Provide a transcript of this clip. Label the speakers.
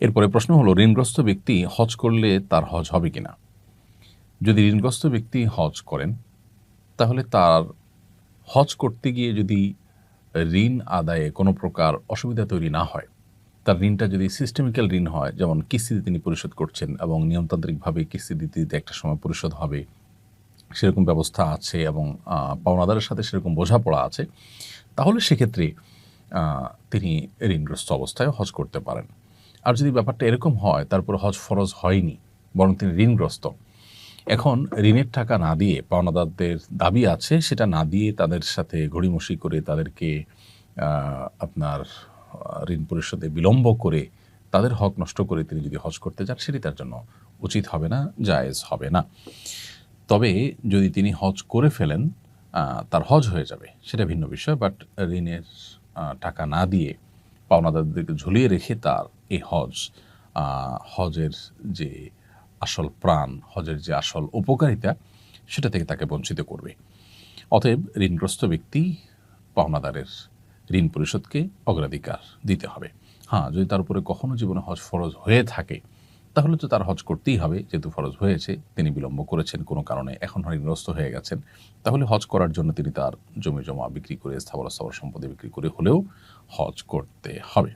Speaker 1: এরপরে প্রশ্ন হলো, ঋণগ্রস্ত ব্যক্তি হজ করলে তার হজ হবে কিনা? যদি ঋণগ্রস্ত ব্যক্তি হজ করেন, তাহলে তার হজ করতে গিয়ে যদি ঋণ আদায়ে কোনো প্রকার অসুবিধা তৈরি না হয়, তার ঋণটা যদি সিস্টেমিক্যাল ঋণ হয়, যেমন কিস্তিতে তিনি পরিশোধ করছেন এবং নিয়মতান্ত্রিকভাবে কিস্তি দিতে দিতে একটা সময় পরিশোধ হবে, সেরকম ব্যবস্থা আছে এবং পাওনাদারের সাথে সেরকম বোঝাপড়া আছে, তাহলে সেক্ষেত্রে তিনি ঋণগ্রস্ত অবস্থায় হজ করতে পারেন। আর যদি ব্যাপারটা এরকম হয়, তারপর হজ ফরজ হয়নি, বরং তিনি ঋণগ্রস্ত, এখন ঋণের টাকা না দিয়ে পাওনাদারদের দাবি আছে, সেটা না দিয়ে তাদের সাথে ঘড়িমসি করে তাদেরকে আপনার ঋণ পরিশোধে বিলম্ব করে তাদের হক নষ্ট করে তিনি যদি হজ করতে যান, সেটি তার জন্য উচিত হবে না, জায়েজ হবে না। তবে যদি তিনি হজ করে ফেলেন তার হজ হয়ে যাবে, সেটা ভিন্ন বিষয় বাট ঋণের টাকা না দিয়ে পাওনাদারদেরকে ঝুলিয়ে রেখে তার এই হজ হজের যে আসল প্রাণ, হজের যে আসল উপকারিতা, সেটা থেকে তাকে বঞ্চিত করবে। অতএব ঋণগ্রস্ত ব্যক্তি পাওনাদারের ঋণ পরিশোধকে অগ্রাধিকার দিতে হবে। হ্যাঁ যদি তার উপরে কখনো জীবনে হজ ফরজ হয়ে থাকে তাহলে তো তার হজ করতেই হবে, যেহেতু ফরজ হয়েছে, তিনি বিলম্ব করেছেন, কোনো কারণে এখন ঋণগ্রস্ত হয়ে গেছেন। তাহলে হজ করার জন্য তিনি তার জমি জমা বিক্রি করে স্থাবর স্থাবর সম্পদে বিক্রি করে হলেও হজ করতে হবে।